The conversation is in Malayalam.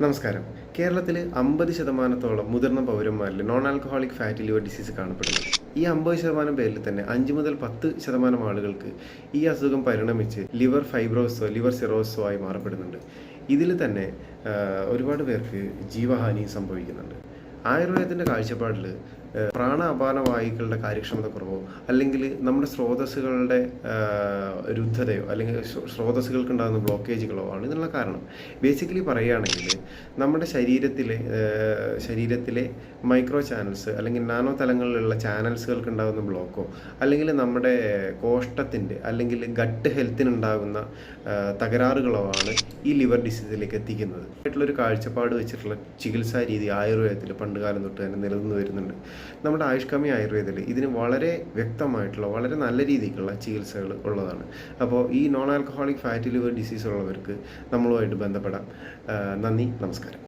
നമസ്കാരം. കേരളത്തിൽ അമ്പത് ശതമാനത്തോളം മുതിർന്ന പൗരന്മാരിൽ non alcoholic fatty liver disease കാണപ്പെടുന്നു. ഈ അമ്പത് ശതമാനം പേരിൽ തന്നെ അഞ്ച് മുതൽ പത്ത് ശതമാനം ആളുകൾക്ക് ഈ അസുഖം പരിണമിച്ച് ലിവർ ഫൈബ്രോസോ ലിവർ സിറോസോ ആയി മാറപ്പെടുന്നുണ്ട്. ഇതിൽ തന്നെ ഒരുപാട് പേർക്ക് ജീവഹാനി സംഭവിക്കുന്നുണ്ട്. ആയുർവേദത്തിന്റെ കാഴ്ചപ്പാടിൽ പ്രാണ അപാന വായുക്കളുടെ കാര്യക്ഷമത കുറവോ അല്ലെങ്കിൽ നമ്മുടെ സ്രോതസ്സുകളുടെ രുദ്ധതയോ അല്ലെങ്കിൽ സ്രോതസ്സുകൾക്ക് ഉണ്ടാകുന്ന ബ്ലോക്കേജുകളോ ആണ് ഇതിനുള്ള കാരണം. ബേസിക്കലി പറയുകയാണെങ്കിൽ നമ്മുടെ ശരീരത്തിലെ ശരീരത്തിലെ മൈക്രോ ചാനൽസ് അല്ലെങ്കിൽ നാനോ തലങ്ങളിലുള്ള ചാനൽസുകൾക്ക് ഉണ്ടാകുന്ന ബ്ലോക്കോ അല്ലെങ്കിൽ നമ്മുടെ കോഷ്ടത്തിന്റെ അല്ലെങ്കിൽ ഗട്ട് ഹെൽത്തിനുണ്ടാകുന്ന തകരാറുകളോ ആണ് ഈ ലിവർ ഡിസീസിലേക്ക് എത്തിക്കുന്നത്. ആയിട്ടുള്ളൊരു കാഴ്ചപ്പാട് വെച്ചിട്ടുള്ള ചികിത്സാ രീതി ആയുർവേദത്തിൽ പണ്ടുകാലം തൊട്ട് തന്നെ നിലനിന്ന് വരുന്നുണ്ട്. നമ്മുടെ ആയുഷ്കാമി ആയുർവേദത്തിൽ ഇതിന് വളരെ വ്യക്തമായിട്ടുള്ള വളരെ നല്ല രീതിക്കുള്ള ചികിത്സകൾ ഉള്ളതാണ്. അപ്പോൾ ഈ non alcoholic fatty liver disease ഉള്ളവർക്ക് നമ്മളുമായിട്ട് ബന്ധപ്പെടാം. നന്ദി നമസ്കാരം.